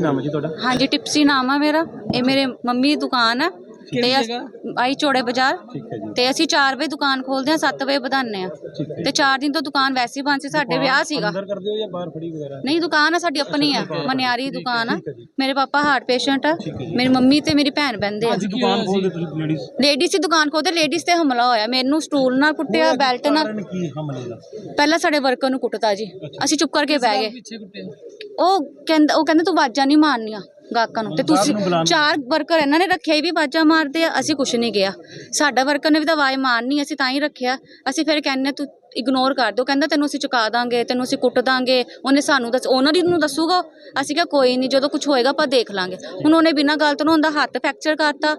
ਨਾਮ ਹੈ ਜੀ ਤੁਹਾਡਾ? ਹਾਂਜੀ ਟਿਪਸੀ ਨਾਮ ਆ ਮੇਰਾ। ਇਹ ਮੇਰੇ ਮੰਮੀ ਦੀ ਦੁਕਾਨ ਆ। ਤੇ ਅਸ- ਆਈ ਚੋੜੇ ਬਾਜ਼ਾਰ। ਠੀਕ ਹੈ ਜੀ। ਤੇ ਅਸੀਂ 4 ਵਜੇ ਦੁਕਾਨ ਖੋਲਦੇ ਆ 7 ਵਜੇ ਵਧਾਉਂਦੇ ਆ ਠੀਕ ਹੈ ਤੇ 4 ਦਿਨ ਤੋਂ ਦੁਕਾਨ ਵੈਸੇ ਹੀ ਬੰਦ ਸੀ ਸਾਡੇ ਵਿਆਹ ਸੀਗਾ। ਅੰਦਰ ਕਰਦੇ ਹੋ ਜਾਂ ਬਾਹਰ ਫੜੀ ਵਗੈਰਾ? ਨਹੀਂ ਦੁਕਾਨ ਆ ਸਾਡੀ ਆਪਣੀ ਆ। ਮਨਿਆਰੀ ਦੀ ਦੁਕਾਨ ਆ। ਮੇਰੇ ਪਾਪਾ ਹਾਰਟ ਪੇਸ਼ੈਂਟ ਆ। ਮੇਰੀ ਮੰਮੀ ਤੇ ਮੇਰੀ ਭੈਣ ਬੰਦੇ ਆ। ਅੱਜ ਦੁਕਾਨ ਖੋਲਦੇ ਤੁਸੀਂ ਲੇਡੀਜ਼ ਲੇਡੀਜ਼ ਦੀ ਦੁਕਾਨ ਖੋਲਦੇ ਲੇਡੀਜ਼ ਤੇ ਹਮਲਾ ਹੋਇਆ। ਮੈਨੂੰ ਸਟੂਲ ਨਾਲ ਕੁੱਟਿਆ ਬੈਲਟ ਨਾਲ। ਕਾਰਨ ਕੀ ਹਮਲੇ ਦਾ? ਪਹਿਲਾਂ ਸਾਡੇ ਵਰਕਰ ਨੂੰ ਕੁੱਟਤਾ ਜੀ। ਅਸੀਂ ਚੁੱਪ ਕਰਕੇ ਬਹਿ ਗਏ। ਪਿੱਛੇ ਉਹ ਕਹਿੰਦਾ ਉਹ ਕਹਿੰਦਾ ਤੂੰ ਆਵਾਜ਼ਾਂ ਨਹੀਂ ਮਾਰਨੀਆਂ ਗਾਹਕਾਂ ਨੂੰ। ਤੇ ਤੁਸੀਂ ਚਾਰ ਵਰਕਰ ਇਹਨਾਂ ਨੇ ਰੱਖਿਆ ਹੀ ਵੀ ਆਵਾਜ਼ਾਂ ਮਾਰਦੇ ਆ ਅਸੀਂ ਕੁਛ ਨਹੀਂ ਗਿਆ ਸਾਡਾ ਵਰਕਰ ਨੇ ਵੀ ਤਾਂ ਆਵਾਜ਼ ਮਾਰਨੀ ਅਸੀਂ ਤਾਂ ਹੀ ਰੱਖਿਆ। ਅਸੀਂ ਫਿਰ ਕਹਿੰਨੇ ਤੂੰ ਇਗਨੋਰ ਕਰ ਦਿਓ। ਕਹਿੰਦਾ ਤੈਨੂੰ ਅਸੀਂ ਚੁਕਾ ਦਾਂਗੇ ਤੈਨੂੰ ਅਸੀਂ ਕੁੱਟ ਦਾਂਗੇ। ਉਹਨੇ ਸਾਨੂੰ ਦੱਸ ਓਨਰ ਹੀ ਨੂੰ ਦੱਸੂਗਾ ਅਸੀਂ ਕਿਹਾ ਕੋਈ ਨਹੀਂ ਜਦੋਂ ਕੁਝ ਹੋਏਗਾ ਆਪਾਂ ਦੇਖ ਲਾਂਗੇ। ਹੁਣ ਉਹਨੇ ਬਿਨਾਂ ਗੱਲ ਤੋਂ ਉਹਦਾ ਹੱਥ ਫ੍ਰੈਕਚਰ ਕਰਤਾ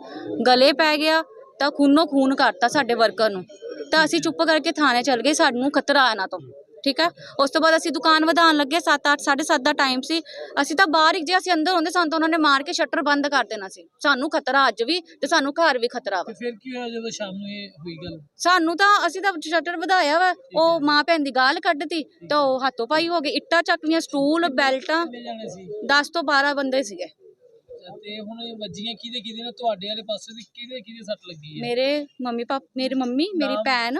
ਗਲੇ ਪੈ ਗਿਆ ਤਾਂ ਖੂਨੋ ਖੂਨ ਕਰਤਾ ਸਾਡੇ ਵਰਕਰ ਨੂੰ। ਤਾਂ ਅਸੀਂ ਚੁੱਪ ਕਰਕੇ ਥਾਣੇ ਚਲ ਗਏ ਸਾਨੂੰ ਖਤਰਾ ਇਹਨਾਂ ਤੋਂ। ਠੀਕ ਹੈ ਉਸ ਤੋਂ ਬਾਅਦ ਅਸੀਂ ਦੁਕਾਨ ਵਧਾਉਣ ਲੱਗੇ 7 8 7:30 ਦਾ ਟਾਈਮ ਸੀ। ਅਸੀਂ ਤਾਂ ਬਾਹਰ ਹੀ ਜੇ ਅਸੀਂ ਅੰਦਰ ਹੁੰਦੇ ਸਾਨੂੰ ਤਾਂ ਉਹਨਾਂ ਨੇ ਮਾਰ ਕੇ ਸ਼ਟਰ ਬੰਦ ਕਰ ਦੇਣਾ ਸੀ। ਸਾਨੂੰ ਖਤਰਾ ਅੱਜ ਵੀ ਤੇ ਸਾਨੂੰ ਘਰ ਵੀ ਖਤਰਾ ਵਾ। ਫਿਰ ਕੀ ਹੋਇਆ ਜਦੋਂ ਸ਼ਾਮ ਨੂੰ ਇਹ ਹੋਈ ਗੱਲ? ਸਾਨੂੰ ਤਾਂ ਅਸੀਂ ਤਾਂ ਸ਼ਟਰ ਵਧਾਇਆ ਵਾ। ਉਹ ਮਾਂ ਭੈਣ ਦੀ ਗਾਲ ਕੱਢਤੀ ਤਾਂ ਉਹ ਹੱਥੋਂ ਪਾਈ ਹੋ ਗਈ। ਇੱਟਾਂ ਚੱਕ ਲਈਆਂ ਸਟੂਲ ਬੈਲਟਾਂ। ਕਿੰਨੇ ਜਾਣੇ ਸੀ? 10 ਤੋਂ 12 ਬੰਦੇ ਸੀਗੇ। ਤੇ ਹੁਣ ਇਹ ਵੱਜੀਆਂ ਕਿਹਦੇ ਕਿਹਦੇ ਨਾਲ? ਤੁਹਾਡੇ ਵਾਲੇ ਪਾਸੇ ਦੀ ਕਿਹਦੇ ਕਿਹਦੇ ਸੱਟ ਲੱਗੀ ਹੈ? ਮੇਰੇ ਮੰਮੀ ਪਾਪ ਮੇਰੀ ਮੰਮੀ ਮੇਰੀ ਭੈਣ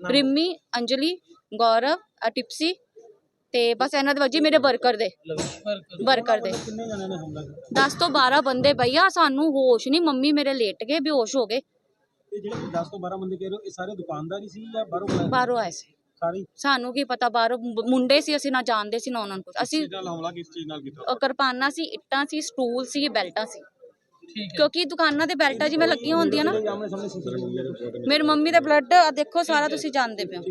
ਰਿੰਮੀ ਅੰਜਲੀ ਗੌਰਵ ਟਿਪਸੀ ਤੇ ਬਸ ਇਹਨਾਂ ਦੇ ਵਜੀ ਮੇਰੇ ਵਰਕਰ ਦੇ। ਵਰਕਰ। ਦੇ। ਕਿੰਨੇ ਜਣਿਆਂ ਨੇ ਹਮਲਾ ਕੀਤਾ 10 ਤੋਂ 12 ਬੰਦੇ ਭਈਆ ਸਾਨੂੰ ਹੋਸ਼ ਨਹੀਂ ਮੰਮੀ ਮੇਰੇ ਲੇਟ ਗਏ ਬੇਹੋਸ਼ ਹੋ ਗਏ। ਇਹ ਜਿਹੜੇ 10 ਤੋਂ 12 ਬੰਦੇ ਕਹਿ ਰਹੇ ਹੋ ਇਹ ਸਾਰੇ ਦੁਕਾਨਦਾਰ ਹੀ ਸੀ ਜਾਂ ਬਾਹਰੋਂ ਆਏ ਸੀ? ਸਾਰੇ? ਸਾਨੂੰ ਕੀ ਪਤਾ ਬਾਹਰੋਂ ਮੁੰਡੇ ਸੀ ਅਸੀਂ ਨਾ ਜਾਣਦੇ ਸੀ ਨਾ ਉਹਨਾਂ ਨੂੰ ਅਸੀਂ ਹਮਲਾ ਕਿਸ ਚੀਜ਼ ਨਾਲ ਕੀਤਾ? ਅ, ਕਿਰਪਾਨਾਂ ਸੀ ਇੱਟਾਂ ਸੀ ਸਟੂਲ ਸੀ ਬੈਲਟਾਂ ਸੀ। ਕਿਉਂਕਿ ਦੁਕਾਨਾਂ ਤੇ ਬੈਲਟਾਂ ਜਿਵੇਂ ਲੱਗੀਆਂ ਹੁੰਦੀਆਂ ਨਾ ਮੇਰੀ ਮੰਮੀ ਦਾ ਬਲੱਡ ਆ ਦੇਖੋ ਸਾਰਾ ਤੁਸੀਂ ਜਾਣਦੇ ਪਿਓ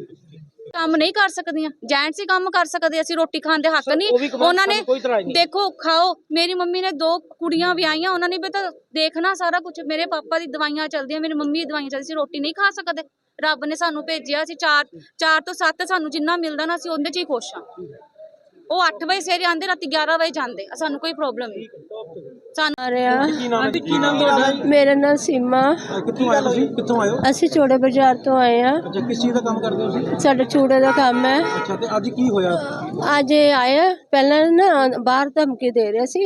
ਕੰਮ ਨਹੀਂ ਕਰ ਸਕਦੀਆਂ ਜੈਂਟਸ ਹੀ ਕੰਮ ਕਰ ਸਕਦੇ ਅਸੀਂ ਰੋਟੀ ਖਾਣ ਦੇ ਹੱਕ ਨਹੀਂ। ਉਹਨਾਂ ਨੇ ਦੇਖੋ ਖਾਓ। ਮੇਰੀ ਮੰਮੀ ਨੇ ਦੋ ਕੁੜੀਆਂ ਵਿਆਹੀਆਂ ਉਹਨਾਂ ਨੇ ਵੀ ਤਾਂ ਦੇਖਣਾ ਸਾਰਾ ਕੁਝ ਮੇਰੇ ਪਾਪਾ ਦੀ ਦਵਾਈਆਂ ਚੱਲਦੀਆਂ ਮੇਰੀ ਮੰਮੀ ਦੀ ਦਵਾਈਆਂ ਚੱਲਦੀ ਸੀ ਰੋਟੀ ਨਹੀਂ ਖਾ ਸਕਦੇ। ਰੱਬ ਨੇ ਸਾਨੂੰ ਭੇਜਿਆ ਸੀ 4 4 ਤੋਂ 7 ਸਾਨੂੰ ਜਿੰਨਾ ਮਿਲਦਾ ਨਾ ਅਸੀਂ ਉਹਦੇ 'ਚ ਹੀ ਖੁਸ਼ ਹਾਂ। ਉਹ 8 ਵਜੇ ਸਵੇਰੇ ਆਉਂਦੇ ਰਾਤੀ 11 ਵਜੇ ਜਾਂਦੇ। ਸਾਨੂੰ ਕੋਈ ਪ੍ਰੋਬਲਮ ਨਹੀਂ। ਸਾਨੂੰ ਆ ਰਿਹਾ। ਮੇਰਾ ਨਾਮ ਸੀਮਾ। ਕਿੱਥੋਂ ਆਏ ਤੁਸੀਂ? ਕਿੱਥੋਂ ਆਏ ਹੋ? ਅਸੀਂ ਚੋੜੇ ਬਾਜ਼ਾਰ ਤੋਂ ਆਏ ਆ ਅੱਛਾ ਕਿਸ ਚੀਜ਼ ਦਾ ਕੰਮ ਕਰਦੇ ਹੋ ਤੁਸੀਂ? ਸਾਡਾ ਚੂੜੇ ਦਾ ਕੰਮ ਹੈ। ਅੱਛਾ ਤੇ ਅੱਜ ਕੀ ਹੋਇਆ? ਅੱਜ ਇਹ ਆਏ ਆ, ਪਹਿਲਾਂ ਨਾ ਬਾਹਰ ਧਮਕੀ ਦੇ ਰਹੇ ਸੀ।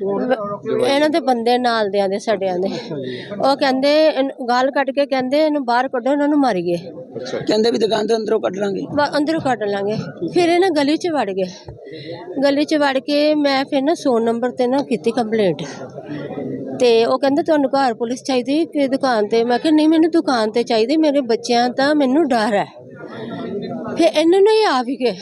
ਇਹਨਾਂ ਦੇ ਬੰਦੇ ਨਾਲ ਦਿਆਂ ਦੇ ਸਾਡਿਆਂ ਦੇ ਉਹ ਕਹਿੰਦੇ ਇਹਨੂੰ ਗਾਲ ਕੱਢ ਕੇ ਕਹਿੰਦੇ ਇਹਨੂੰ ਬਾਹਰ ਕੱਢੋ ਇਹਨਾਂ ਨੂੰ ਮਾਰੀਏ। ਕਹਿੰਦੇ ਵੀ ਦੁਕਾਨ ਦੇ ਅੰਦਰੋਂ ਕੱਢ ਲਾਂਗੇ। ਅੰਦਰੋਂ ਕੱਢ ਲਾਂਗੇ। ਫਿਰ ਇਹ ਨਾ ਗਲੀ 'ਚ ਵੜ ਗਏ। ਗਲੀ 'ਚ ਵੜ ਕੇ ਮੈਂ ਫਿਰ ਨਾ 100 ਨੰਬਰ ਤੇ ਨਾ ਕੀਤੀ ਕੰਪਲੇਂਟ। ਤੇ ਉਹ ਕਹਿੰਦੇ ਤੁਹਾਨੂੰ ਘਰ ਪੁਲਿਸ ਚਾਹੀਦੀ ਕਿ ਦੁਕਾਨ ਤੇ? ਮੈਂ ਕਿਹਾ ਨਹੀਂ ਮੈਨੂੰ ਦੁਕਾਨ ਤੇ ਚਾਹੀਦੀ ਮੇਰੇ ਬੱਚਿਆਂ ਦਾ ਮੈਨੂੰ ਡਰ ਹੈ। ਫਿਰ ਇਹਨਾਂ ਨੂੰ ਹੀ ਆ ਵੀ ਗਏ।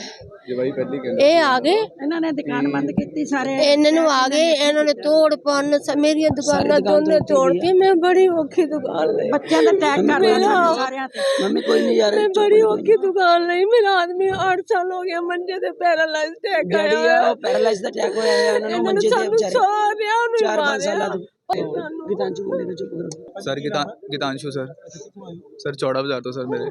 ਇਹ ਆ ਗਏ। ਇਹਨਾਂ ਨੇ ਦੁਕਾਨ ਬੰਦ ਕੀਤੀ ਸਾਰੇ। ਇਹਨਾਂ ਨੂੰ ਆ ਗਏ ਇਹਨਾਂ ਨੇ ਤੋੜ ਪੰਨ ਸ- ਮੇਰੀਆਂ ਦੁਕਾਨਾਂ ਦੋਨੇ ਤੋੜਤੀ ਮੈਂ ਬੜੀ ਔਖੀ ਦੁਕਾਨ ਲਈ। ਬੱਚਿਆਂ ਦਾ ਟੈਗ ਕਰ ਮੇਰਾ ਸਾਰਿਆਂ ਤੇ। ਮੰਮੀ ਕੋਈ ਨਹੀਂ ਯਾਰ ਮੈਂ ਬੜੀ ਔਖੀ ਦੁਕਾਨ ਲਈ। ਮੇਰਾ ਆਦਮੀ 8 ਸਾਲ ਹੋ ਗਿਆ ਮੰਜੇ ਤੇ ਪੈਰਾਲਾਈਜ਼ ਡੈਡੀ ਆਇਆ ਆ ਉਹ ਪੈਰਾਲਾਈਜ਼ ਦਾ ਅਟੈਕ ਹੋਇਆ ਹੈ ਉਹਨਾਂ ਨੂੰ ਇਹਨਾਂ ਨੂੰ ਮੰਜੇ ਤੇ ਸਾਨੂੰ ਵਿਚਾਰੇ। ਸਾਰਿਆਂ ਨੂੰ ਚਾਰ ਪੰਜ ਸਾਲਾਂ ਤੋਂ। ਮਾਰਿਆ ਗੀਤਾਂਜੂ ਬੋਲੇ ਤੇ ਚੁੱਪ ਕਰੋ। Sir Geeta Geetanshu sir. Sir Chaura Bazaar ਤੋਂ ਸਰ ਮੇਰੇ।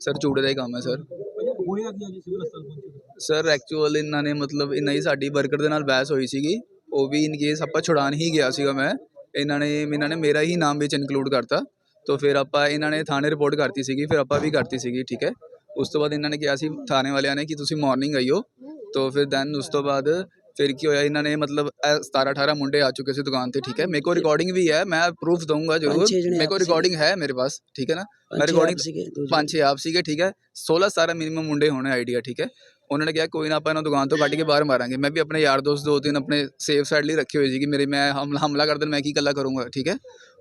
ਸਰ ਚੂੜੇ ਦਾ ਹੀ ਕੰਮ ਹੈ ਸਰ। ਹੋਇਆ ਕੀ ਅੱਜ ਸਿਵਲ ਹਸਪਤਾਲ ਪਹੁੰਚੇ। ਸਰ ਐਕਚੁਅਲ ਇਹਨਾਂ ਨੇ ਮਤਲਬ ਇੰਨਾ ਹੀ ਸਾਡੀ ਵਰਕਰ ਦੇ ਨਾਲ ਬਹਿਸ ਹੋਈ ਸੀਗੀ। ਉਹ ਵੀ ਇਨ ਕੇਸ ਆਪਾਂ ਛੁਡਾਣ ਹੀ ਗਿਆ ਸੀਗਾ ਮੈਂ ਇਹਨਾਂ ਨੇ ਇਹਨਾਂ ਨੇ ਮੇਰਾ ਹੀ ਨਾਮ ਵਿੱਚ ਇਨਕਲੂਡ ਕਰਤਾ। ਤਾਂ ਫਿਰ ਆਪਾਂ ਇਹਨਾਂ ਨੇ ਥਾਣੇ ਰਿਪੋਰਟ ਕਰਤੀ ਸੀਗੀ ਫਿਰ ਆਪਾਂ ਵੀ ਕਰਤੀ ਸੀਗੀ ਠੀਕ ਹੈ? ਉਸ ਤੋਂ ਬਾਅਦ ਇਹਨਾਂ ਨੇ ਕਿਹਾ ਸੀ ਥਾਣੇ ਵਾਲਿਆਂ ਨੇ ਕਿ ਤੁਸੀਂ ਮਾਰਨਿੰਗ ਆਈਓ ਤਾਂ ਫਿਰ ਦੈਨ ਉਸ ਤੋਂ ਬਾਅਦ ਫਿਰ ਕੀ ਹੋਇਆ ਇਹਨਾਂ ਨੇ ਮਤਲਬ 17 18 ਮੁੰਡੇ ਆ ਚੁੱਕੇ ਸੀ ਦੁਕਾਨ ਤੇ ਠੀਕ ਹੈ? ਮੇਰੇ ਕੋਲ ਰਿਕਾਰਡਿੰਗ ਵੀ ਹੈ ਮੈਂ ਪ੍ਰੂਫ ਦਊਂਗਾ ਜ਼ਰੂਰ। ਮੇਰੇ ਕੋਲ। ਰਿਕਾਰਡਿੰਗ ਹੈ ਮੇਰੇ ਪਾਸ ਠੀਕ ਹੈ ਨਾ? ਮੈਂ ਰਿਕਾਰਡਿੰਗ। ਪੰਜ ਛੇ ਆਪ ਸੀਗੇ ਠੀਕ ਹੈ? 16 17 ਮਿਨੀਮਮ ਮੁੰਡੇ ਹੋਣੇ ਆਈਡੀਆ ਠੀਕ ਹੈ? ਉਹਨਾਂ ਨੇ ਕਿਹਾ ਕੋਈ ਨਾ ਆਪਾਂ ਇਹਨਾਂ ਦੁਕਾਨ ਤੋਂ ਕੱਢ ਕੇ ਬਾਹਰ ਮਾਰਾਂਗੇ। ਮੈਂ ਵੀ ਆਪਣੇ ਯਾਰ ਦੋਸਤ ਦੋ ਤਿੰਨ ਆਪਣੇ ਸੇਫ ਸਾਈਡ ਲਈ ਰੱਖੇ ਹੋਏ ਸੀ ਕਿ ਮੇਰੇ ਮੈਂ ਹਮਲਾ ਹਮਲਾ ਕਰ ਦੇਣ ਮੈਂ ਕੀ ਕੱਲਾ ਕਰੂੰਗਾ? ਠੀਕ ਹੈ?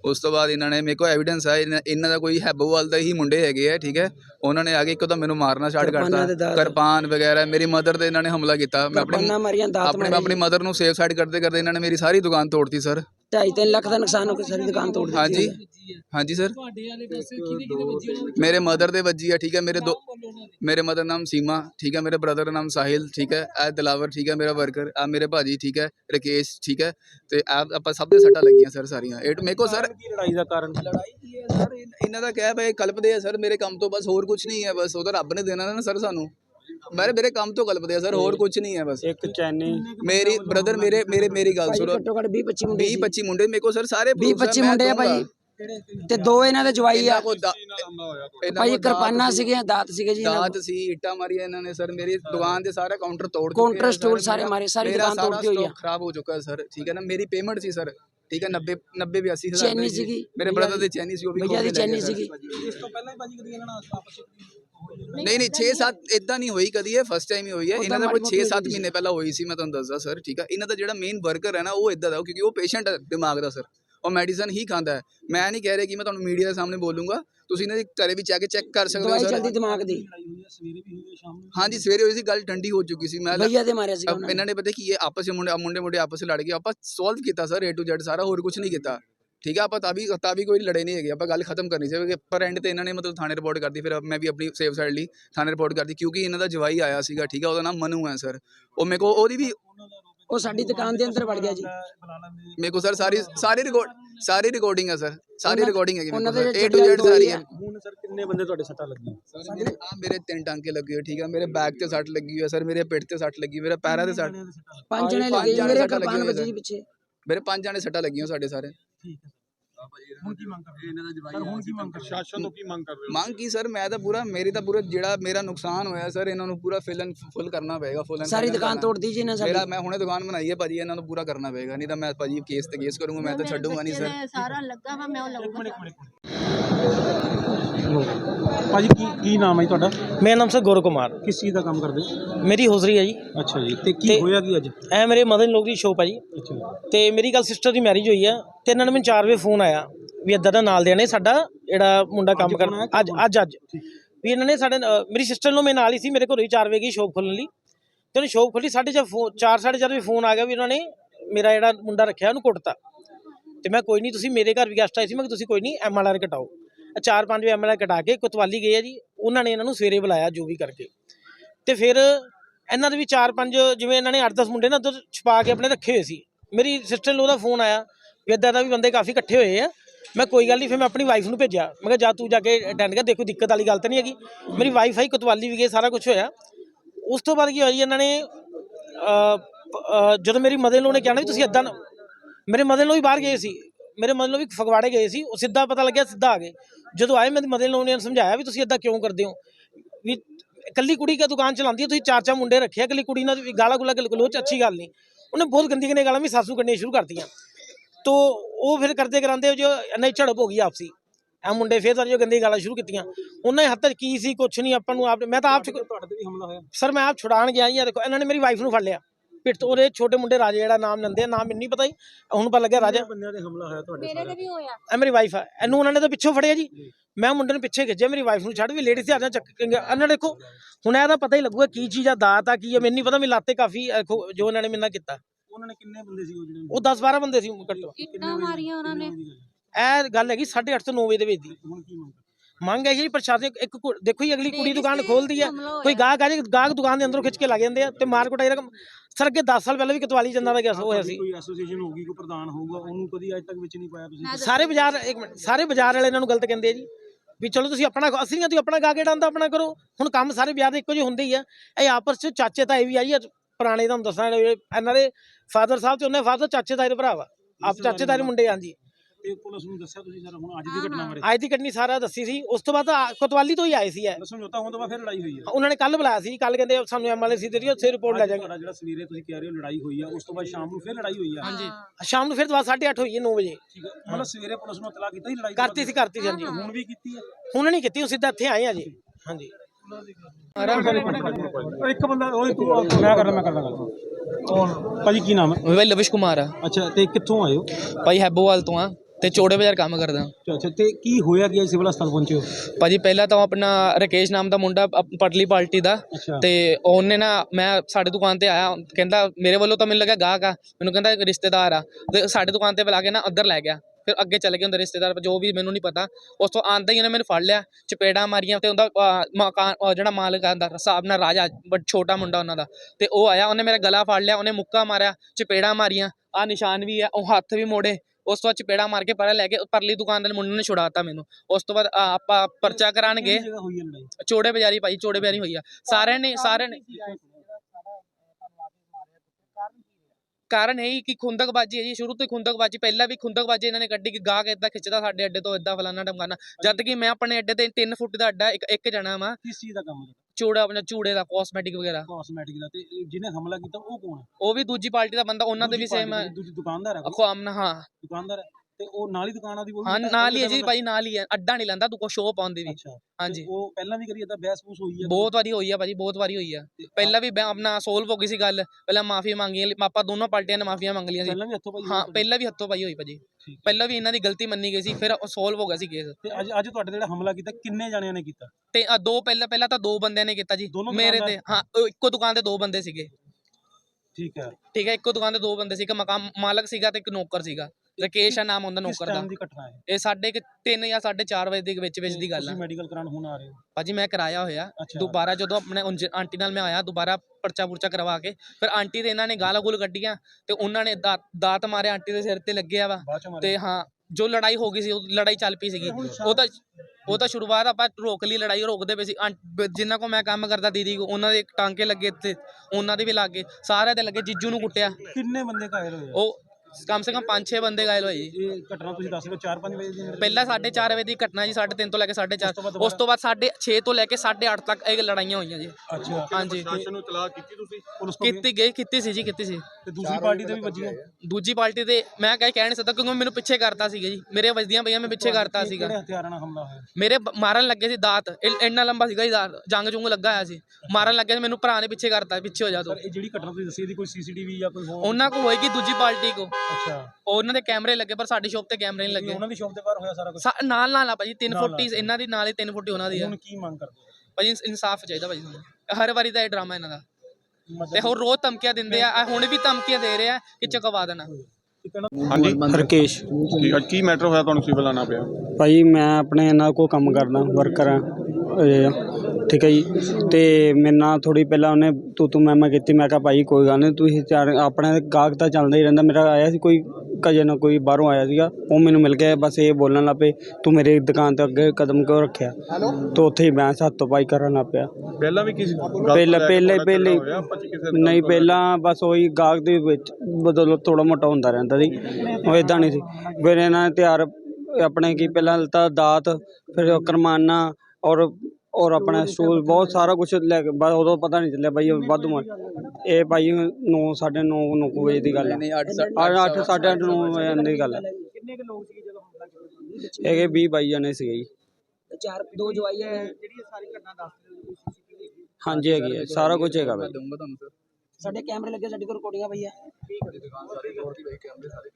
ਉਸ ਤੋਂ ਬਾਅਦ ਇਹਨਾਂ ਨੇ ਮੇਰੇ ਕੋਲ ਐਵੀਡੈਂਸ ਹੈ ਇਹਨਾਂ ਦਾ ਕੋਈ ਹੈਬੋਵਾਲ ਦਾ ਹੀ ਮੁੰਡੇ ਹੈਗੇ ਆ ਠੀਕ ਹੈ? ਉਹਨਾਂ ਨੇ ਆ ਕੇ ਇੱਕੋ ਤਾਂ ਮੈਨੂੰ ਮਾਰਨਾ ਸਟਾਰਟ ਕਰਤਾ। ਕਿਰਪਾਨ ਵਗੈਰਾ ਮੇਰੀ ਮਦਰ ਤੇ ਇਹਨਾਂ ਨੇ ਹਮਲਾ ਕੀਤਾ। ਮੈਂ ਆਪਣੀ ਆਪਣੀ ਮਦਰ ਨੂੰ ਸੇਫ ਸਾਈਡ ਕਰਦੇ ਕਰਦੇ ਇਹਨਾਂ ਨੇ ਮੇਰੀ ਸਾਰੀ ਦੁਕਾਨ ਤੋੜਤੀ ਸਰ ਢਾਈ ਤਿੰਨ ਲੱਖ ਦਾ ਨੁਕਸਾਨ ਹੋ ਕੇ ਸਾਰੀ ਦੁਕਾਨ ਤੋੜ ਦਿੱਤੀ ਹਾਂਜੀ। ਹਾਂਜੀ ਸਰ। ਤੁਹਾਡੇ ਵਾਲੇ ਪਾਸੇ ਕਿਹਦੇ ਕਿਹਦੇ ਵੱਜੀ ਉਹਨਾਂ ਮੇਰੇ ਮਦਰ ਦੇ ਵੱਜੀ ਆ ਠੀਕ ਹੈ ਮੇਰੇ ਦੋ ਮੇਰੇ ਮਦਰ ਨਾਮ ਸੀਮਾ ਠੀਕ ਹੈ ਮੇਰੇ ਬ੍ਰਦਰ ਦਾ ਨਾਮ ਸਾਹਿਲ ਠੀਕ ਹੈ ਇਹ ਦਿਲਾਵਰ ਠੀਕ ਹੈ ਮੇਰਾ ਵਰਕਰ ਆ ਮੇਰੇ ਭਾਜੀ ਠੀਕ ਹੈ ਰਕੇਸ਼ ਠੀਕ ਹੈ ਤੇ ਆ ਆਪਾਂ ਸਭ ਦੇ ਸੱਟਾਂ ਲੱਗੀਆਂ ਸਰ ਸਾਰੀਆਂ। ਇਹ ਮੇਰੇ ਕੋ ਸਰ ਕੀ ਲੜਾਈ ਦਾ ਕਾਰਨ ਲੜਾਈ ਕੀ ਹੈ ਸਰ? ਇਹਨਾਂ ਦਾ ਕਹਿ ਬਈ ਕਲਪਦੇ ਆ ਸਰ। ਮੇਰੇ ਕੰਮ ਤੋਂ ਬਸ ਹੋਰ ਕੁਝ ਨਹੀਂ ਹੈ ਬਸ ਉਹ ਤਾਂ ਰੱਬ ਨੇ ਦੇਣਾ ਨਾ ਸਰ ਸਾਨੂੰ। ਮੇਰੇ ਮੇਰੇ ਕੰਮ ਤੋਂ ਕਲਪਦੇ ਆ ਸਰ ਹੋਰ ਕੁਝ ਨਹੀਂ ਹੈ ਬਸ। ਇੱਕ ਚੈਨੀ। ਮੇਰੀ ਬ੍ਰਦਰ ਮੇਰੇ ਮੇਰੇ ਮੇਰੀ ਗੱਲ ਸੁਣੋ। ਘੱਟੋ ਘੱਟ 20 25 ਮੁੰਡੇ 20 25 ਮੁੰਡੇ ਮੇਰੇ ਕੋ ਸਰ ਸਾਰੇ 20 proof ਆ, 25 ਮੈਂ ਮੁੰਡੇ ਆ। ਭਾਈ। ਤੇ ਦੋ ਇਹਨਾਂ ਦੇ ਜਵਾਈ ਆ। ਭਾਈ ਕਿਰਪਾਨਾਂ ਦਾਤ ਸੀਗੀਆਂ ਦਾਤ ਸੀਗੇ ਜੀ ਦਾਤ। ਸੀ ਇੱਟਾਂ ਮਾਰੀਆਂ ਇਹਨਾਂ ਨੇ ਸਰ ਮੇਰੀ ਦੁਕਾਨ ਦੇ ਸਾਰਾ ਕਾਊਂਟਰ ਤੋੜ ਚੁੱਕੇ ਕਾਊਂਟਰ ਸਟੋਰ ਸਰ, ਮੇਰਾ- ਸਾਰੀ ਦੁਕਾਨ ਤੋੜਤੀ ਹੋਈ ਆ। ਖਰਾਬ ਹੋ ਚੁੱਕਾ ਸਰ ਠੀਕ ਹੈ ਨਾ? ਮੇਰੀ ਪੇਮੈਂਟ ਸੀ ਸਰ ਠੀਕ ਹੈ? 90 90 82 ਹਜ਼ਾਰ ਚੈਨੀ ਦੀ। ਸੀਗੀ, ਮੇਰੇ ਬ੍ਰਦਰ ਦੀ ਚੈਨੀ ਸੀ ਉਹ ਵੀ ਭਈਆ ਦੀ ਚੈਨੀ। ਸੀਗੀ। ਇਸ ਤੋਂ ਪਹਿਲਾਂ ਹੀ ਭਾਜੀ ਕਦੀ ਇਹਨਾਂ ਨਾਲ ਆਪਸ ਵਿੱਚ ਨਹੀਂ ਨਹੀਂ 6 7 ਇਦਾਂ ਨਹੀਂ ਹੋਈ ਕਦੀ ਇਹ ਫਸਟ ਟਾਈਮ ਹੀ ਹੋਈ ਹੈ। ਇਹਨਾਂ ਦਾ ਕੋਈ 6 ਮੋਟੀ 7 ਹੋਈ ਸੀ। ਮਹੀਨੇ ਪਹਿਲਾਂ ਹੋਈ ਸੀ ਮੈਂ ਤੁਹਾਨੂੰ ਦੱਸਦਾ ਸਰ ਠੀਕ ਹੈ ਇਹਨਾਂ ਦਾ ਜਿਹੜਾ ਮੇਨ ਵਰਕਰ ਹੈ ਨਾ ਉਹ ਇਦਾਂ ਦਾ ਕਿਉਂਕਿ ਉਹ ਪੇਸ਼ੈਂਟ ਦਿਮਾਗ ਦਾ ਸਰ ਉਹ ਮੈਡੀਸਨ ਹੀ ਖਾਂਦਾ ਹੈ। ਮੈਂ ਨਹੀਂ ਕਹਿ ਰਿਹਾ ਕਿ ਮੈਂ ਤੁਹਾਨੂੰ ਮੀਡੀਆ ਦੇ ਸਾਹਮਣੇ ਬੋਲੂੰਗਾ। ਤੁਸੀਂ ਇਹਨਾਂ ਦੇ ਘਰੇ ਵੀ ਜਾ ਕੇ ਚੈੱਕ ਕਰ ਸਕਦੇ ਹੋ ਸਰ ਚੱਲਦੀ ਦਿਮਾਗ ਦੀ। ਹਾਂਜੀ ਸਵੇਰੇ ਹੋਈ ਸੀ ਗੱਲ ਠੰਡੀ ਹੋ ਚੁੱਕੀ ਸੀ। ਮੈਂ ਭਈਆ ਦੇ ਮਾਰਿਆ ਨੇ। ਇਹਨਾਂ ਨੇ ਪਤਾ ਕੀ ਹੈ ਆਪਸ ਵਿੱਚ ਮੁੰਡੇ ਮੁੰਡੇ ਮੁੰਡੇ ਆਪਸ ਵਿੱਚ ਲੜ ਗਏ ਆਪਾਂ ਸੋਲਵ ਕੀਤਾ ਸਰ A to Z ਸਾਰਾ ਹੋਰ ਕੁਝ ਨਹੀਂ ਕੀਤਾ। ਠੀਕ ਹੈ ਆਪਾਂ ਤਾਂ ਵੀ ਤਾਂ ਵੀ ਕੋਈ ਲੜੇ ਨਹੀਂ ਹੈਗੇ ਆਪਾਂ ਗੱਲ ਖਤਮ ਕਰਨੀ ਚਾਹੀਏ ਪਰ ਐਂਡ ਤੇ ਇਹਨਾਂ ਨੇ ਮਤਲਬ ਥਾਣੇ ਰਿਪੋਰਟ ਕਰਦੀ ਫਿਰ ਮੈਂ ਵੀ ਆਪਣੀ ਸੇਫ ਸਾਈਡ ਲਈ ਥਾਣੇ ਰਿਪੋਰਟ ਕਰਦੀ ਕਿਉਂਕਿ ਇਹਨਾਂ ਦਾ ਜਵਾਈ ਆਇਆ ਸੀਗਾ ਠੀਕ ਹੈ ਉਹਦਾ ਨਾਮ ਮਨੂ ਹੈ ਸਰ ਉਹ ਮੇਰੇ ਕੋ ਉਹਦੀ ਵੀ ਉਹ ਸਾਡੀ ਦੁਕਾਨ ਦੇ ਅੰਦਰ ਵੜ ਗਿਆ ਜੀ। ਮੇਰੇ ਕੋ ਸਰ ਸਾਰੀ ਸਾਰੀ ਰਿਕਾਰਡ ਸਾਰੀ ਰਿਕਾਰਡਿੰਗ ਹੈ ਸਰ ਸਾਰੀ ਰਿਕਾਰਡਿੰਗ ਹੈਗੀ ਮੇਰੇ ਕੋਲ A to Z ਸਾਰੀ ਹੈ ਹੁਣ ਸਰ ਕਿੰਨੇ ਬੰਦੇ ਤੁਹਾਡੇ ਸੱਟਾਂ ਲੱਗੀਆਂ? ਸਰ ਮੇਰੇ ਆ ਮੇਰੇ ਤਿੰਨ ਟਾਂਕੇ ਲੱਗੇ ਹੋਏ ਠੀਕ ਹੈ ਮੇਰੇ ਬੈਕ ਤੇ ਸੱਟ ਲੱਗੀ ਹੋਈ ਹੈ ਸਰ ਮੇਰੇ ਪਿੱਠ ਤੇ ਸੱਟ ਲੱਗੀ ਮੇਰੇ ਪੈਰਾਂ ਤੇ ਸੱਟ? ਪੰਜ ਜਣੇ ਲੱਗੇ ਮੇਰੇ ਕਿਰਪਾਨ ਵੱਜੀ ਪਿੱਛੇ। ਮੇਰੇ ਪੰਜ ਜਾਣੇ ਸੱਟਾਂ ਲੱਗੀਆਂ ਸਾਡੇ ਸਾਰੇ। ਠੀਕ ਹੈ ਹੁਣ ਕੀ ਮੰਗ ਕਰਦੇ ਇਹਨਾਂ ਦਾ ਜਵਾਈ ਹੁਣ ਕੀ ਮੰਗ ਕਰਦੇ ਸ਼ਾਸਨ ਤੋਂ ਕੀ ਮੰਗ ਕਰ ਰਹੇ ਮੰਗ ਕੀ ਸਰ ਮੈਂ ਤਾਂ ਪੂਰਾ ਮੇਰੀ ਤਾਂ ਪੂਰਾ ਜਿਹੜਾ ਮੇਰਾ ਨੁਕਸਾਨ ਹੋਇਆ ਸਰ ਇਹਨਾਂ ਨੂੰ ਪੂਰਾ ਫਿਲ ਫੁੱਲ ਕਰਨਾ ਪਏਗਾ ਫੁੱਲ ਸਾਰੀ ਦੁਕਾਨ ਤੋੜਦੀ ਜੀ ਇਹਨਾਂ ਸਾਡੀ ਮੇਰਾ ਮੈਂ ਹੁਣੇ ਦੁਕਾਨ ਬਣਾਈ ਹੈ ਭਾਜੀ ਇਹਨਾਂ ਨੂੰ ਪੂਰਾ ਕਰਨਾ ਪਏਗਾ ਨਹੀਂ ਤਾਂ ਮੈਂ ਭਾਜੀ ਕੇਸ ਤੇ ਕੇਸ ਕਰੂੰਗਾ ਮੈਂ ਤਾਂ ਛੱਡੂੰਗਾ ਨਹੀਂ ਸਰ। ਸਾਰਾ ਲੱਗਾ ਵਾ ਮੈਂ ਉਹ ਲਊਂਗਾ ਭਾਜੀ ਕੀ ਕੀ ਨਾਮ ਹੈ ਤੁਹਾਡਾ? ਮੇਰਾ ਨਾਮ ਸਰ ਗੌਰਵ ਕੁਮਾਰ। ਕਿਸ ਚੀਜ਼ ਦਾ ਕੰਮ ਕਰਦੇ? ਹੋ ਮੇਰੀ ਹੋਜ਼ਰੀ ਹੈ ਜੀ। ਅੱਛਾ ਜੀ ਤੇ ਕੀ ਹੋਇਆ ਕੀ ਅੱਜ? ਐ ਮੇਰੇ ਮਦਰ ਲੋਕ ਦੀ ਸ਼ੋਪ ਹੈ ਜੀ। ਅੱਛਾ ਤੇ ਮੇਰੀ ਕੱਲ ਸਿਸਟਰ ਦੀ ਮੈਰਿਜ ਹੋਈ ਆ। ਤੇ ਇਹਨਾਂ ਨੇ ਮੈਨੂੰ 4 ਵਜੇ ਫੋਨ ਆਇਆ ਵੀ ਇੱਦਾਂ ਦਾ ਨਾਲ ਦੇ ਨੇ ਸਾਡਾ ਜਿਹੜਾ ਮੁੰਡਾ ਕੰਮ phone ਕਰ ਆਇਆ ਕਿ ਅੱਜ ਅੱਜ। ਅੱਜ ਵੀ ਇਹਨਾਂ ਨੇ ਸਾਡੇ ਮੇਰੀ ਸਿਸਟਰ ਨੂੰ ਮੇਰੇ ਨਾਲ ਹੀ ਸੀ ਮੇਰੇ ਘਰੋਂ ਹੀ 4 ਵਜੇ ਗਈ ਸ਼ੋਪ ਖੋਲਣ ਲਈ। ਤੇ ਉਹਨੇ ਸ਼ੋਪ ਖੋਲੀ ਸਾਢੇ ਜਦ ਫੋਨ 4 ਸਾਢੇ ਚਾਰ ਵਜੇ ਫੋਨ ਆ ਗਿਆ ਵੀ ਉਹਨਾਂ ਨੇ ਮੇਰਾ ਜਿਹੜਾ ਮੁੰਡਾ ਰੱਖਿਆ ਉਹਨੂੰ ਕੁੱਟਤਾ। ਤੇ ਮੈਂ ਕੋਈ ਨਹੀਂ ਤੁਸੀਂ ਮੇਰੇ ਘਰ ਵੀ ਗੈਸਟ ਆਏ ਸੀ ਮੈਂ ਕਿਹਾ ਤੁਸੀਂ ਕੋਈ ਨਹੀਂ ਐਮਐਲਆਰ ਕਟਾਓ। ਇਹ ਚਾਰ ਪੰਜ ਵੀ ਐਮਐਲਆਰ ਕਟਾ ਕੇ ਕੋਤਵਾਲੀ ਗਏ ਆ ਜੀ ਉਹਨਾਂ ਨੇ ਇਹਨਾਂ ਨੂੰ ਸਵੇਰੇ ਬੁਲਾਇਆ ਜੋ ਵੀ ਕਰਕੇ। ਤੇ ਫਿਰ ਇਹਨਾਂ ਦੇ ਵੀ ਚਾਰ ਪੰਜ ਜਿਵੇਂ ਇਹਨਾਂ ਨੇ 8-10 ਮੁੰਡੇ ਨਾ ਉੱਧਰ ਛੁਪਾ ਕੇ ਆਪਣੇ ਰੱਖੇ ਹੋਏ ਸੀ। ਮੇਰੀ ਸਿਸਟਰ ਨੂੰ ਉਹਦਾ ਫੋਨ ਆਇਆ ਇੱਦਾਂ ਦਾ ਵੀ ਬੰਦੇ ਕਾਫੀ ਇਕੱਠੇ ਹੋਏ ਆ। ਮੈਂ ਕੋਈ ਗੱਲ ਨਹੀਂ, ਫਿਰ ਮੈਂ ਆਪਣੀ ਵਾਈਫ ਨੂੰ ਭੇਜਿਆ। ਮੈਂ ਕਿਹਾ, ਜਾ ਤੂੰ ਜਾ ਕੇ ਅਟੈਂਡ ਕਰ, ਦੇਖੋ ਦਿੱਕਤ ਵਾਲੀ ਗੱਲ ਤਾਂ ਨਹੀਂ ਹੈਗੀ। ਮੇਰੀ ਵਾਈਫ ਆਈ, ਕੁਤਵਾਲੀ ਵੀ ਗਏ, ਸਾਰਾ ਕੁਝ ਹੋਇਆ। ਉਸ ਤੋਂ ਬਾਅਦ ਕੀ ਹੋਇਆ ਜੀ, ਇਹਨਾਂ ਨੇ ਜਦੋਂ ਮੇਰੀ ਮਦਰ ਨੂੰ ਨੇ ਕਿਹਾ ਨਾ ਵੀ ਤੁਸੀਂ ਇੱਦਾਂ ਨਾ- ਮੇਰੇ ਮਦਰ ਨੂੰ ਵੀ ਬਾਹਰ ਗਏ ਸੀ। ਮੇਰੇ ਮਦਰ ਨੂੰ ਵੀ ਫਗਵਾੜੇ ਗਏ ਸੀ, ਉਹ ਸਿੱਧਾ ਪਤਾ ਲੱਗਿਆ, ਸਿੱਧਾ ਆ ਗਏ। ਜਦੋਂ ਆਏ, ਮੇਰੇ ਮਦਰ ਲੋ ਨੇ ਸਮਝਾਇਆ ਵੀ ਤੁਸੀਂ ਇੱਦਾਂ ਕਿਉਂ ਕਰਦੇ ਹੋ? ਵੀ ਇਕੱਲੀ ਕੁੜੀ ਕਾ ਦੁਕਾਨ ਚਲਾਉਂਦੀ ਹੈ? ਤੁਸੀਂ ਚਾਰ ਚਾਰ ਮੁੰਡੇ ਰੱਖਿਆ ਇਕੱਲੀ ਕੁੜੀ ਨਾਲ ਵੀ ਗਾਲਾਂ ਗੁਲਾ ਗਲੋਚ ਅੱਛੀ ਗੱਲ ਨਹੀਂ। ਉਹਨੇ ਬਹੁਤ ਗੰਦੀ ਗੰਦੀਆਂ ਗਾਲਾਂ ਵੀ ਸਾਸੂ ਕੱਢਣੀਆਂ ਸ਼ੁਰੂ ਕਰਤੀਆਂ। ਤੋ ਉਹ ਫਿਰ ਕਰਦੇ ਕਰਾਂਦੇ ਜੋ ਨਹੀਂ ਝੜਪ ਹੋ ਗਈ ਆਪਸੀ। ਆ ਮੁੰਡੇ ਫੇਰ ਤਾਂ ਜੋ ਗੰਦੀ ਗਾਲਾਂ ਸ਼ੁਰੂ ਕੀਤੀਆਂ। ਉਹਨਾਂ ਦੇ ਹੱਥ 'ਚ ਕੀ ਸੀ ਕੁਛ ਨਹੀਂ ਆਪਾਂ ਨੂੰ ਆਪ ਮੈਂ ਤਾਂ ਆਪ ਤੁਹਾਡੇ ਤੇ ਵੀ ਹਮਲਾ ਹੋਇਆ। ਸਰ ਮੈਂ ਆਪ ਛੁਡਾਣ ਗਿਆ ਜੀ ਦੇਖੋ ਇਹਨਾਂ ਨੇ ਮੇਰੀ ਵਾਈਫ ਨੂੰ ਫੜ ਲਿਆ। ਤੋਂ ਉਹਦੇ ਛੋਟੇ ਮੁੰਡੇ ਰਾਜੇ ਜਿਹੜਾ ਨਾਮ ਲੈਂਦੇ ਆ ਨਾਮ ਮੈਨੂੰ ਨਹੀਂ ਪਤਾ ਹੀ ਹੁਣ ਪਤਾ ਲੱਗਿਆ ਰਾਜਾ। ਬੰਦਿਆਂ ਦੇ ਹਮਲਾ ਹੋਇਆ ਤੁਹਾਡੇ ਮੇਰੇ ਤੇ ਵੀ ਹੋਇਆ। ਇਹ ਮੇਰੀ ਵਾਈਫ ਆ। ਇਹਨੂੰ ਉਹਨਾਂ ਨੇ ਤਾਂ ਪਿੱਛੋਂ ਫੜਿਆ ਜੀ। ਮੈਂ ਮੁੰਡੇ ਨੂੰ ਪਿੱਛੇ ਖਿੱਚਿਆ ਮੇਰੀ ਵਾਈਫ ਨੂੰ ਛੱਡ ਵੀ ਲੇਡੀਜ਼ ਆ ਚੱਕ ਕੇ ਗਿਆ। ਇਹਨਾਂ ਦੇਖੋ ਹੁਣ ਇਹਦਾ ਪਤਾ ਹੀ ਲੱਗੂਗਾ ਕੀ ਚੀਜ਼ ਆ ਦਾਤ ਆ ਕੀ ਆ ਮੈਨੂੰ ਨਹੀਂ ਪਤਾ ਮੇਰੀ ਲਾਤੇ ਕਾਫੀ ਜੋ ਇਹਨਾਂ ਨੇ ਮੇਰੇ ਨਾਲ ਕੀਤਾ। ਉਹਨਾਂ ਨੇ ਕਿੰਨੇ ਬੰਦੇ ਸੀ ਉਹ ਜਿਹੜੇ ਉਹ 10 12 ਬੰਦੇ ਸੀ ਘੱਟੋ ਇੱਟਾਂ ਮਾਰੀਆਂ ਉਹਨਾਂ ਨੇ? ਇਹ ਗੱਲ ਹੈਗੀ 8:30 ਤੋਂ 9 ਵਜੇ ਦੇ ਵਿੱਚ ਦੀ। ਹੁਣ ਕੀ ਮੰਗ ਮੰਗ ਹੈ ਜੀ ਪ੍ਰਸ਼ਾਸਨ ਇੱਕ ਕੁ- ਦੇਖੋ ਜੀ ਅਗਲੀ ਕੁੜੀ ਦੁਕਾਨ ਖੋਲਦੀ ਆ ਕੋਈ ਗਾਹਕ ਆ ਜੇ ਗਾਹਕ ਦੁਕਾਨ ਦੇ ਅੰਦਰੋਂ ਖਿੱਚ ਕੇ ਲੱਗ ਜਾਂਦੇ ਆ ਤੇ ਮਾਰ ਕੁਟਾਈ ਰਕਮ ਸਰ ਅੱਗੇ 10 ਸਾਲ ਪਹਿਲਾਂ ਵੀ ਕਤਵਾਲੀ ਜੰਦਾ ਦਾ ਗਿਆ ਹੋਇਆ ਸੀ। ਕੋਈ ਐਸੋਸੀਏਸ਼ਨ ਹੋਊਗੀ ਕੋਈ ਪ੍ਰਧਾਨ ਹੋਊਗਾ ਉਹਨੂੰ ਕਦੀ ਅੱਜ ਤੱਕ ਵਿੱਚ ਨਹੀਂ ਪਾਇਆ ਤੁਸੀਂ? ਸਾਰੇ ਬਾਜ਼ਾਰ ਇੱਕ ਮਿੰਟ ਸਾਰੇ ਬਾਜ਼ਾਰ ਵਾਲੇ ਇਹਨਾਂ ਨੂੰ ਗਲਤ ਕਹਿੰਦੇ ਆ ਜੀ ਵੀ ਚਲੋ ਤੁਸੀਂ ਆਪਣਾ ਅਸੀਂ ਤੁਸੀਂ ਆਪਣਾ ਗਾ ਕੇ ਡਾਂਦਾ ਆਪਣਾ ਕਰੋ। ਹੁਣ ਕੰਮ ਸਾਰੇ ਬਾਜ਼ਾਰ ਦੇ ਇੱਕੋ ਜਿਹੇ ਹੁੰਦੇ ਹੀ ਆ। ਇਹ ਆਪਸ ਚ ਚਾਚੇ ਤਾਏ ਵੀ ਆ ਜੀ ਅੱਜ ਪੁਰਾਣੇ ਤੁਹਾਨੂੰ ਦੱਸਣਾ ਇਹਨਾਂ ਦੇ ਫਾਦਰ ਸਾਹਿਬ ਤੇ ਉਹਨਾਂ ਫਾਦਰ ਚਾਚੇ ਦੇ ਭਰਾ ਵਾ। ਆਪ ਚਾਚੇ ਦੇ ਮੁੰਡੇ ਆ ਜੀ ਤੇ ਪੁਲਿਸ ਨੂੰ ਦੱਸਿਆ ਤੁਸੀਂ ਸਰ ਹੁਣ ਅੱਜ ਦੀ ਘਟਨਾ ਬਾਰੇ? ਅੱਜ ਦੀ ਘਟਨੀ ਸਾਰਾ ਦੱਸੀ ਸੀ। ਉਸ ਤੋਂ ਬਾਅਦ ਆ- ਕੋਤਵਾਲੀ ਤੋਂ ਹੀ ਆਏ ਸੀ ਇਹ। ਸਮਝੌਤਾ ਹੋਣ ਤੋਂ ਬਾਅਦ ਫਿਰ ਲੜਾਈ ਹੋਈ ਹੈ ਉਹਨਾਂ ਨੇ ਕੱਲ ਬੁਲਾਇਆ ਸੀ। ਕੱਲ ਕਹਿੰਦੇ ਸਾਨੂੰ ਐਮਐਲਏ ਸੀ ਦੇ ਉੱਥੇ ਰਿਪੋਰਟ ਲੈ ਅੱਜ ਤੁਹਾਡਾ ਜਿਹੜਾ ਸਵੇਰੇ ਤੁਸੀਂ ਕਹਿ ਰਹੇ ਹੋ ਲੜਾਈ ਹੋਈ ਆ ਉਸ ਤੋਂ ਬਾਅਦ ਸ਼ਾਮ ਨੂੰ ਫਿਰ ਲੜਾਈ ਹੋਈ ਆ? ਹਾਂਜੀ। ਸ਼ਾਮ ਨੂੰ ਫਿਰ ਦੁਬਾਰਾ 8:30 ਹੋਈ ਹੈ 9 ਵਜੇ। ਠੀਕ ਹੈ ਮਤਲਬ ਸਵੇਰੇ ਪੁਲਿਸ ਨੂੰ ਇਤਲਾਹ ਕੀਤਾ ਸੀ ਲੜਾਈ ਤੋਂ ਕਰਤੀ ਸੀ ਕਰਤੀ ਸੀ ਹਾਂਜੀ। ਬਾਅਦ? ਹੁਣ ਵੀ ਕੀਤੀ ਹੈ ਹੁਣ ਨਹੀਂ ਕੀਤੀ ਹੁਣ ਸਿੱਧਾ ਇੱਥੇ ਆਏ ਆ ਜੀ। ਹਾਂਜੀ। ਇੱਕ ਬੰਦਾ ਉਹ ਤੂੰ ਮੈਂ ਕਰਦਾ ਮੈਂ ਕਰਦਾ ਗੱਲ ਭਾਜੀ ਕੀ ਨਾਮ ਹੈ? ਭਾਈ ਲਵਿਸ਼ ਕੁਮਾਰ ਆ। ਅੱਛਾ ਤੇ ਕਿੱਥੋਂ ਆਏ ਹੋ? ਭਾਈ ਹੈਬੋਵਾਲ ਤੋਂ ਆ ਤੇ ਚੋੜੇ ਬਾਜ਼ਾਰ ਕੰਮ ਕਰਦਾ। ਅੱਛਾ ਤੇ ਕੀ ਹੋਇਆ ਕੀ ਸਿਵਲ ਹਸਪਤਾਲ ਪਹੁੰਚੇ ਹੋ? ਭਾਜੀ ਪਹਿਲਾਂ ਤਾਂ ਉਹ ਆਪਣਾ ਰਕੇਸ਼ ਨਾਮ ਦਾ ਮੁੰਡਾ ਅਪ- ਪਟਲੀ ਪਾਰਟੀ ਦਾ ਅੱਛਾ। ਤੇ ਉਹਨੇ ਨਾ ਮੈਂ ਸਾਡੇ ਦੁਕਾਨ ਤੇ ਆਇਆ ਕਹਿੰਦਾ ਮੇਰੇ ਵੱਲੋਂ ਤਾਂ ਮੈਨੂੰ ਲੱਗਾ ਗਾਹਕ ਆ ਮੈਨੂੰ ਕਹਿੰਦਾ ਇੱਕ ਰਿਸ਼ਤੇਦਾਰ ਆ। ਤੇ ਸਾਡੇ ਦੁਕਾਨ ਤੇ ਬੁਲਾ ਕੇ ਨਾ ਉੱਧਰ ਲੈ ਗਿਆ। ਫਿਰ ਅੱਗੇ ਚਲੇ ਗਏ ਹੁੰਦੇ ਰਿਸ਼ਤੇਦਾਰ ਜੋ ਵੀ ਮੈਨੂੰ ਨਹੀਂ ਪਤਾ। ਉਸ ਤੋਂ ਆਂਦਾ ਹੀ ਉਹਨੇ ਮੈਨੂੰ ਫੜ ਲਿਆ ਚਪੇੜਾਂ ਮਾਰੀਆਂ ਤੇ ਉਹਦਾ ਮਕਾਨ ਜਿਹੜਾ ਮਾਲਕ ਆਂਦਾ ਹਿਸਾਬ ਨਾਲ ਰਾਜਾ ਬਟ ਛੋਟਾ ਮੁੰਡਾ ਉਹਨਾਂ ਦਾ। ਤੇ ਉਹ ਆਇਆ ਉਹਨੇ ਮੇਰਾ ਗਲਾ ਫੜ ਲਿਆ ਉਹਨੇ ਮੁੱਕਾ ਮਾਰਿਆ ਚਪੇੜਾਂ ਮਾਰੀਆਂ। ਆ ਨਿਸ਼ਾਨ ਵੀ ਆ ਉਹ ਹੱਥ ਵੀ ਮੋੜੇ। ਉਸ ਤੋਂ ਬਾਅਦ ਚਪੇੜਾਂ ਮਾਰ ਕੇ ਪਰਾਂ ਲੈ ਕੇ ਪਰਲੀ ਦੁਕਾਨ ਦੇ ਮੁੰਡੇ ਨੇ ਛੁਡਾਤਾ ਮੈਨੂੰ। ਉਸ ਤੋਂ ਬਾਅਦ ਆਪਾਂ ਪਰਚਾ ਕਰਾਣਗੇ। ਚੋੜੇ ਬਾਜ਼ਾਰੀ ਭਾਈ ਚੋੜੇ ਬਾਜ਼ਾਰੀ ਹੋਈ ਆ। ਸਾਰਿਆਂ ਨੇ ਸਾਰਿਆਂ ਨੇ ਕਾਰਨ ਹੈ ਹੀ ਕਿ ਖੁੰਦਕਬਾਜੀ ਹੈ ਜੀ ਸ਼ੁਰੂ ਤੋਂ ਹੀ ਖੁੰਦਕਬਾਜੀ ਪਹਿਲਾਂ ਵੀ ਖੁੰਦਕਬਾਜੀ ਇਹਨਾਂ ਨੇ ਕੱਢੀ ਕਿ ਗਾਹਕ ਏਦਾਂ ਖਿੱਚਦਾ ਸਾਡੇ ਅੱਡੇ ਤੋਂ ਏਦਾਂ ਫਲਾਨਾ ਟਮਕਾਨਾ ਜਦ ਕਿ ਮੈਂ ਆਪਣੇ ਅੱਡੇ ਤੇ 3 ਫੁੱਟ ਦਾ ਅੱਡਾ ਇੱਕ ਇੱਕ ਜਣਾ ਵਾਂ। ਕਿਸ ਚੀਜ਼ ਦਾ ਕੰਮ ਹੈ? ਚੂੜਾ ਆਪਣਾ ਚੂੜੇ ਦਾ ਕਾਸਮੈਟਿਕ ਵਗੈਰਾ। ਕਾਸਮੈਟਿਕ ਦਾ ਤੇ ਜਿਹਨੇ ਹਮਲਾ ਕੀਤਾ ਉਹ ਕੌਣ ਹੈ? ਉਹ ਵੀ ਦੂਜੀ ਪਾਰਟੀ ਦਾ ਬੰਦਾ ਉਹਨਾਂ ਦੇ ਵੀ ਸੇਮ ਦਾ, ਦੂਜੀ ਦੁਕਾਨਦਾਰ ਹੈ ਕੋਈ? ਅਖੋ ਆਮਨਾ ਹਾਂ। ਦੁਕਾਨਦਾਰ ਹੈ? ਤੇ ਉਹ ਨਾਲ ਹੀ ਦੁਕਾਨਾਂ ਦੀ ਹਾਂ ਨਾਲ ਹੀ ਹੈ ਜੀ ਭਾਈ ਨਾਲ ਹੀ ਹੈ। ਅੱਡਾ ਨਹੀਂ ਲੈਂਦਾ ਤੂੰ ਕੋ ਸ਼ੋਪ ਆਉਂਦੀ ਵੀ। ਅੱਛਾ ਹਾਂਜੀ। ਉਹ ਪਹਿਲਾਂ ਵੀ ਕਰੀ ਏਦਾਂ ਬਹਿਸ ਬੂਸ ਹੋਈ ਹੈ ਬਹੁਤ ਵਾਰੀ ਹੋਈ ਆ ਭਾਜੀ ਬਹੁਤ ਵਾਰੀ ਹੋਈ ਤੇ ਪਹਿਲਾਂ ਵੀ ਆਪਣਾ ਸੋਲਵ ਹੋ ਗਈ ਸੀ ਗੱਲ ਪਹਿਲਾਂ ਮਾਫੀ ਮੰਗੀ ਆਪਾਂ ਦੋਨੋਂ ਪਾਰਟੀਆਂ ਨੇ ਮਾਫੀਆਂ ਮੰਗ ਲਈਆਂ ਸੀ। ਪਹਿਲਾਂ ਵੀ ਹੱਥੋਂ ਪਾਈ ਹਾਂ ਪਹਿਲਾਂ ਵੀ ਹੱਥੋਂ ਪਾਈ ਹੋਈ ਭਾਜੀ। ਪਹਿਲਾਂ ਵੀ ਇਹਨਾਂ ਦੀ ਗਲਤੀ ਮੰਨੀ ਗਈ ਸੀ ਫਿਰ ਸੋਲਵ ਹੋ ਗਿਆ ਸੀ ਕੇਸ ਤੇ ਅੱਜ ਅੱਜ ਤੁਹਾਡੇ ਜਿਹੜਾ ਹਮਲਾ ਕੀਤਾ ਕਿੰਨੇ ਜਣਿਆਂ ਨੇ ਕੀਤਾ? ਤੇ ਦੋ ਪਹਿਲਾਂ ਪਹਿਲਾਂ ਤਾਂ ਦੋ ਬੰਦਿਆਂ ਨੇ ਕੀਤਾ ਜੀ। ਮੇਰੇ? ਤੇ ਹਾਂ ਇੱਕੋ ਦੁਕਾਨ ਤੇ ਦੋ ਬੰਦੇ ਸੀਗੇ। ਠੀਕ ਹੈ। ਠੀਕ ਹੈ ਇੱਕੋ ਦੁਕਾਨ ਤੇ ਦੋ ਬੰਦੇ ਸੀ ਇੱਕ ਮਕਾਨ ਮਾਲਕ ਸੀਗਾ ਤੇ ਇੱਕ ਨੌਕਰ ਸੀਗਾ। ਰਕੇਸ਼ ਆ ਨਾਮ ਹੁੰਦਾ ਕਿਸ ਨੌਕਰ ਦਾ ਟਾਈਮ ਦੀ ਘਟਨਾ ਹੈ? ਇਹ ਸਾਡੇ ਕਿ 3 ਜਾਂ 4:30 ਵਜੇ ਦੇ ਵਿੱਚ ਵਿੱਚ ਦੀ ਗੱਲ ਆ। ਤੁਸੀਂ ਮੈਡੀਕਲ ਕਰਾਉਣ ਹੁਣ ਆ ਰਹੇ ਹੋ? ਭਾਜੀ ਮੈਂ ਕਰਾਇਆ ਹੋਇਆ। ਅੱਛਾ। ਦੁਬਾਰਾ ਜਦੋਂ ਆਪਣੇ ਉਂਝ- ਆਂਟੀ ਨਾਲ ਮੈਂ ਆਇਆ ਦੁਬਾਰਾ ਪਰਚਾ ਪੁਰਚਾ ਕਰਵਾ ਕੇ ਫਿਰ ਆਂਟੀ ਦੇ ਇਹਨਾਂ ਨੇ ਗਾਲਾਂ ਗੂਲ ਕੱਢੀਆਂ ਤੇ ਉਹਨਾਂ ਨੇ ਦਾ- ਦਾਤ ਮਾਰੇ ਆਂਟੀ ਦੇ ਸਿਰ ਤੇ ਲੱਗਿਆ ਵਾ। ਬਾਅਦ ਚ ਮਾਰੇ। ਤੇ ਹਾਂ ਜੋ ਲੜਾਈ ਹੋ ਗਈ ਸੀ ਉਹ ਲੜਾਈ ਚੱਲ ਪਈ ਸੀਗੀ। ਉਹ ਤਾਂ ਉਹ ਤਾਂ ਸ਼ੁਰੂਆਤ ਆਪਾਂ ਰੋਕ ਲਈ ਲੜਾਈ ਰੋਕਦੇ ਪਏ ਸੀ। ਆਂ- ਬ- ਜਿਨ੍ਹਾਂ ਕੋ ਮੈਂ ਕੰਮ ਕਰਦਾ ਦੀਦੀ ਕੋ ਉਹਨਾਂ ਦੇ ਟਾਂਕੇ ਲੱਗੇ ਤੇ ਉਹਨਾਂ ਦੇ ਵੀ ਲੱਗੇ ਸਾਰਿਆਂ ਦੇ ਲੱਗੇ ਜੀਜੂ ਨੂੰ ਕੁੱਟਿਆ। ਕਿੰਨੇ ਬੰਦੇ ਘਾਇਲ ਹੋਏ ਆ? ਉਹ ਕਮ ਸੇ ਕਮ 5-6 ਬੰਦੇ ਘਾਇਲ ਹੋਏ ਜੀ। ਇਹ ਘਟਨਾ ਤੁਸੀਂ ਦੱਸ ਰਹੇ ਹੋ 4-5 ਵਜੇ ਦੀ ਹੈ? ਪਹਿਲਾਂ 4:30 ਵਜੇ ਦੀ ਘਟਨਾ ਜੀ 3:30 ਤੋਂ ਲੈ ਕੇ 4:30 ਤੋਂ ਬਾਅਦ ਉਸ ਤੋਂ ਬਾਅਦ 6:30 ਤੋਂ ਲੈ ਕੇ 8:30 ਤੱਕ ਇਹ ਲੜਾਈਆਂ ਹੋਈਆਂ ਜੀ। ਅੱਛਾ। ਹਾਂਜੀ। ਨੂੰ ਤਲਾਕ ਕੀਤੀ ਤੁਸੀਂ? ਪੁਲਿਸ ਕੋਲ ਕੀਤੀ ਗਈ ਕੀਤੀ ਸੀ ਜੀ ਕੀਤੀ ਸੀ। ਤੇ ਦੂਸਰੀ ਪਾਰਟੀ ਦੇ ਵੀ ਵੱਜੀਆਂ? ਦੂਜੀ ਪਾਰਟੀ ਤੇ ਮੈਂ ਕਹਿ ਕਹਿ ਨਹੀਂ ਸਕਦਾ ਕਿਉਂਕਿ ਮੈਨੂੰ ਪਿੱਛੇ ਕਰਤਾ ਸੀਗਾ ਜੀ। ਮੇਰੇ ਵੱਜਦੀਆਂ ਪਈਆਂ ਮੈਂ ਪਿੱਛੇ ਕਰਤਾ ਸੀਗਾ। ਕਿਹੜੇ ਹਥਿਆਰਾਂ ਨਾਲ ਹਮਲਾ ਹੋਇਆ? ਮੇਰੇ ਬ- ਮਾਰਨ ਲੱਗੇ ਸੀ ਦਾਤ। ਇ- ਇੰਨਾ ਲੰਬਾ ਸੀਗਾ ਜੀ ਦਾਤ। ਜੰਗ ਜੁੰਗ ਲੱਗਾ ਹੋਇਆ ਸੀ। ਮਾਰਨ ਲੱਗੇ ਸੀ ਮੈਨੂੰ ਭਰਾ ਨੇ ਪਿੱਛੇ ਕਰਤਾ ਪਿੱਛੇ ਹੋ ਜਾ ਤੂੰ। ਇਹ ਜਿਹੜੀ ਘਟਨਾ ਤੁਸੀਂ ਦੱਸੀ ਇਹਦੀ ਕੋਈ ਸੀਸੀਟੀਵੀ ਜਾਂ ਕੋਈ ਹੋਰ? ਉਹਨਾਂ ਕੋ ਹੋਏਗੀ ਦੂਜੀ ਪਾਰਟੀ ਕੋ ਅੱਛਾ। ਉਹਨਾਂ ਦੇ ਕੈਮਰੇ ਲੱਗੇ ਪਰ ਸਾਡੀ ਸ਼ੋਪ ਤੇ ਕੈਮਰੇ ਨਹੀਂ ਲੱਗੇ। ਉਹਨਾਂ ਦੀ ਸ਼ੌਪ ਦੇ ਬਾਹਰ ਹੋਇਆ ਸਾਰਾ ਕੁਝ ਸਾ- ਨਾਲ ਨਾਲ ਆ ਭਾਜੀ 3 ਨਾਲ ਫੁੱਟੀ ਇਹਨਾਂ ਦੀ ਨਾਲ ਹੀ 3 ਫੁੱਟੀ ਉਹਨਾਂ ਦੀ ਆ। ਹੁਣ ਕੀ ਮੰਗ ਕਰਦੇ ਹੋ? ਭਾਜੀ ਇਨਸ- ਇਨਸਾਫ ਚਾਹੀਦਾ ਭਾਜੀ ਸਾਨੂੰ। ਹਰ ਵਾਰੀ ਦਾ ਇਹ ਡਰਾਮਾ ਇਹਨਾਂ ਦਾ। ਤੇ ਮਦਦ ਹੋਰ ਰੋਜ਼ ਧਮਕੀਆਂ ਦਿੰਦੇ ਆ। ਆਹ ਹੁਣ ਵੀ ਧਮਕੀਆਂ ਦੇ ਰਹੇ ਆ ਕਿ ਚਕਵਾ ਦੇਣਾ। ਹਾਂਜੀ। ਆ ਕੀ ਮੈਟਰ ਹੋਇਆ ਤੁਹਾਨੂੰ? ਸਿਵਲ ਆਣਾ ਪਿਆ? ਭਾਈ ਮੈਂ ਆਪਣੇ ਇਹਨਾਂ ਕੋਲ ਕੰਮ ਕਰਦਾ ਵਰਕਰ ਆ ਠੀਕ ਹੈ ਜੀ। ਤੇ ਮੇਰੇ ਨਾਲ ਥੋੜੀ ਪਹਿਲਾਂ ਉਹਨੇ ਤੂੰ ਤੂੰ ਮੈਂ ਮੈਂ ਕੀਤੀ ਮੈਂ ਕਿਹਾ ਭਾਈ ਕੋਈ ਗੱਲ ਨਹੀਂ ਤੁਸੀਂ ਚਾਰ ਆਪਣੇ ਗਾਹਕ ਤਾਂ ਚੱਲਦਾ ਹੀ ਰਹਿੰਦਾ। ਮੇਰਾ ਆਇਆ ਸੀ ਕੋਈ ਕਜਨ ਕੋਈ ਬਾਹਰੋਂ ਆਇਆ ਸੀਗਾ ਉਹ ਮੈਨੂੰ ਮਿਲ ਗਿਆ ਬਸ ਇਹ ਬੋਲਣ ਲੱਗ ਪਏ ਤੂੰ ਮੇਰੀ ਦੁਕਾਨ ਤੇ ਅੱਗੇ ਕਦਮ ਕਿਉਂ ਰੱਖਿਆ? ਤੇ ਉੱਥੇ ਹੀ ਬੈਂਸ ਹੱਥੋਂ ਪਾਈ ਕਰਨ ਲੱਗ ਪਿਆ। ਪਹਿਲਾਂ ਵੀ ਕਿਸੇ ਪਹਿਲਾਂ- ਕੇ ਪਹਿਲੇ- ਥੋੜ੍ਹਾ ਪਹਿਲੇ- ਨਹੀਂ ਪਹਿਲਾਂ ਬਸ ਉਹੀ ਗਾਹਕ ਦੇ ਵਿੱਚ ਬਦਲ ਥੋੜਾ ਮੋਟਾ ਹੁੰਦਾ ਰਹਿੰਦਾ ਸੀ। ਉਹ ਇਦਾਂ ਨਹੀਂ ਸੀ। ਫਿਰ ਇਹਨਾਂ ਨੇ ਤਿਆਰ ਆਪਣੇ ਕੀ ਪਹਿਲਾਂ ਤਾਂ ਦਾਤ ਫਿਰ ਕਰਮਾਨਾ ਔਰ ਔਰ ਆਪਣਾ ਸਟੂਲ ਬਹੁਤ ਸਾਰਾ ਕੁਝ ਲੈ ਕੇ ਬਸ ਉਦੋਂ ਪਤਾ ਨਹੀਂ ਚੱਲਿਆ ਬਾਈ ਵਾਧੂ ਮਾਰ ਇਹ ਭਾਈ 9 9:30 9 ਵਜੇ ਦੀ ਗੱਲ ਹੈ ਨਹੀਂ 8 8 8 9 ਵਜੇ ਦੀ ਗੱਲ ਹੈ ਕਿੰਨੇ ਕੁ ਲੋਕ ਸੀਗੇ ਜਦੋਂ ਹਮਲਾ ਕੀਤਾ ਹੈਗੇ 20 ਬਾਈ ਜਣੇ ਸੀਗੇ ਜੀ। ਚਾਰ ਦੋ ਜਵਾਈ ਹੈ ਜਿਹੜੀ ਇਹ ਸਾਰੀ ਘਟਨਾ ਦੱਸ ਰਹੇ ਹੋ ਤੁਸੀਂ ਸੀਸੀਟੀਵੀ ਹੈਗੀ ਹਾਂਜੀ ਹੈਗੀ ਹੈ ਸਾਰਾ ਕੁਝ ਹੈਗਾ ਬਾਈ ਦਊਂਗਾ ਤੁਹਾਨੂੰ ਸਰ। ਸਾਡੇ ਕੈਮਰੇ ਲੱਗੇ ਸਾਡੇ ਕੋਲ ਰਿਕਾਰਡਿੰਗਾਂ ਪਈਆਂ। ਦੁਕਾਨ ਸਾਰੀ ਤੋੜਦੀ ਭਾਈ ਕੈਮਰੇ ਸਾਰੇ